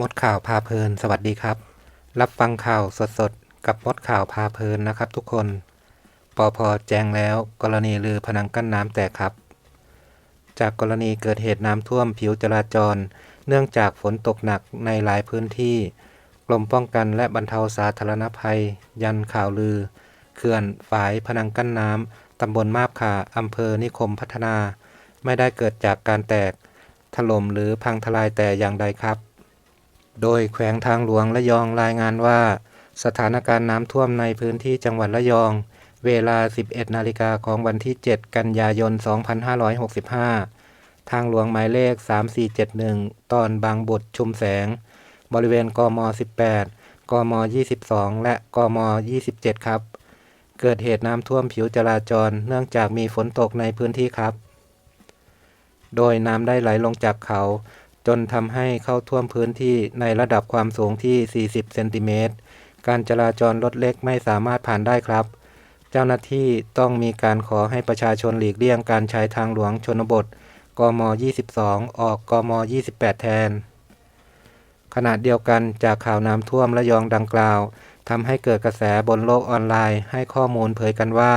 มดข่าวพาเพลิน สวัสดีครับ รับฟังข่าวสดๆ กับมดข่าวพาเพลินนะครับทุกคน ปอพอแจ้งแล้วกรณีลือผนังกั้นน้ำแตกครับ จากกรณีเกิดเหตุน้ำท่วมผิวจราจร เนื่องจากฝนตกหนักในหลายพื้นที่ กรมป้องกันและบรรเทาสาธารณภัย ยันข่าวลือ เขื่อนฝายผนังกั้นน้ำตำบลมาบขาอำเภอนิคมพัฒนา ไม่ได้เกิดจากการแตก ถล่มหรือพังทลายแต่อย่างใดครับ โดยแขวงทางหลวงระยองรายงานว่า สถานการณ์น้ำท่วมในพื้นที่จังหวัดระยอง เวลา 11 นาฬิกาของวันที่ 7 กันยายน 2565 ทางหลวงหมายเลข 3471 ตอนบางบดชุมแสง บริเวณกม 18 กม 22 และกม 27 ครับ เกิดเหตุน้ำท่วมผิวจราจร เนื่องจากมีฝนตกในพื้นที่ครับ โดยน้ำได้ไหลลงจากเขา จนทำให้เข้าท่วมพื้นที่ในระดับความสูงที่ 40 เซนติเมตร การจราจรรถเล็กไม่สามารถผ่านได้ครับ เจ้าหน้าที่ต้องมีการขอให้ประชาชนหลีกเลี่ยงการใช้ทางหลวงชนบท กม 22 ออกกม 28 แทน ขณะเดียวกันจากข่าวน้ำท่วมระยองดังกล่าวทำให้เกิดกระแสบนโลกออนไลน์ ให้ข้อมูลเผยกันว่า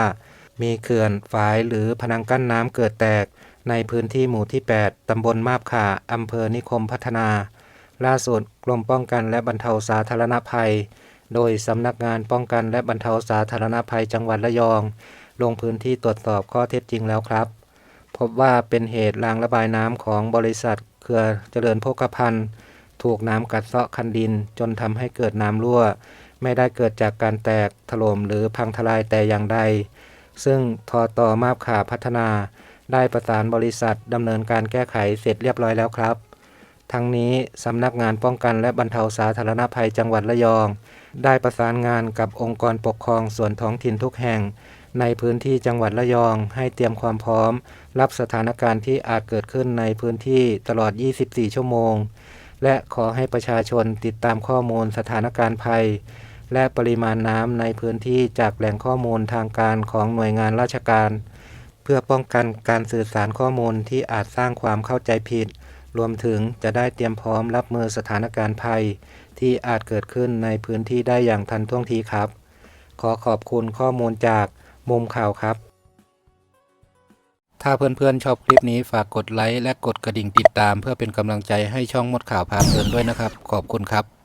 มีเขื่อนฝายหรือพนังกั้นน้ำเกิดแตก ในพื้นที่หมู่ที่ 8 ตำบลมาบขาอำเภอนิคมพัฒนา ล่าสุดกรมป้องกันและบรรเทาสาธารณภัย โดยสำนักงานป้องกันและบรรเทาสาธารณภัยจังหวัดระยอง ลงพื้นที่ตรวจสอบข้อเท็จจริงแล้วครับ พบว่าเป็นเหตุรางระบายน้ำของบริษัท เครือเจริญโภคภัณฑ์ ถูกน้ำกัดเซาะคันดิน จนทำให้เกิดน้ำรั่ว ไม่ได้เกิดจากการแตกถล่มหรือพังทลายแต่อย่างใด ซึ่งทอตอมาบขาพัฒนา ได้ประสานบริษัทดำเนินการแก้ไขเสร็จเรียบร้อยแล้วครับ ทั้งนี้สำนักงานป้องกันและบรรเทาสาธารณภัยจังหวัดระยอง ได้ประสานงานกับองค์กรปกครองส่วนท้องถิ่นทุกแห่ง ในพื้นที่จังหวัดระยอง ให้เตรียมความพร้อม รับสถานการณ์ที่อาจเกิดขึ้นในพื้นที่ตลอด 24 ชั่วโมง และขอให้ประชาชนติดตามข้อมูลสถานการณ์ภัย และปริมาณน้ำในพื้นที่จากแหล่งข้อมูลทางการของหน่วยงานราชการ พื่อป้องกันการสื่อสารข้อมูลที่อาจสร้างความเข้าใจผิด รวมถึงจะได้เตรียมพร้อมรับมือสถานการณ์ภัย ที่อาจเกิดขึ้นในพื้นที่ได้อย่างทันท่วงทีครับ ขอขอบคุณข้อมูลจากมุมข่าวครับ ถ้าเพื่อนๆชอบคลิปนี้ฝากกดไลค์และกดกระดิ่งติดตาม เพื่อเป็นกำลังใจให้ช่องมดข่าวพาเพลินด้วยนะครับ ขอบคุณครับ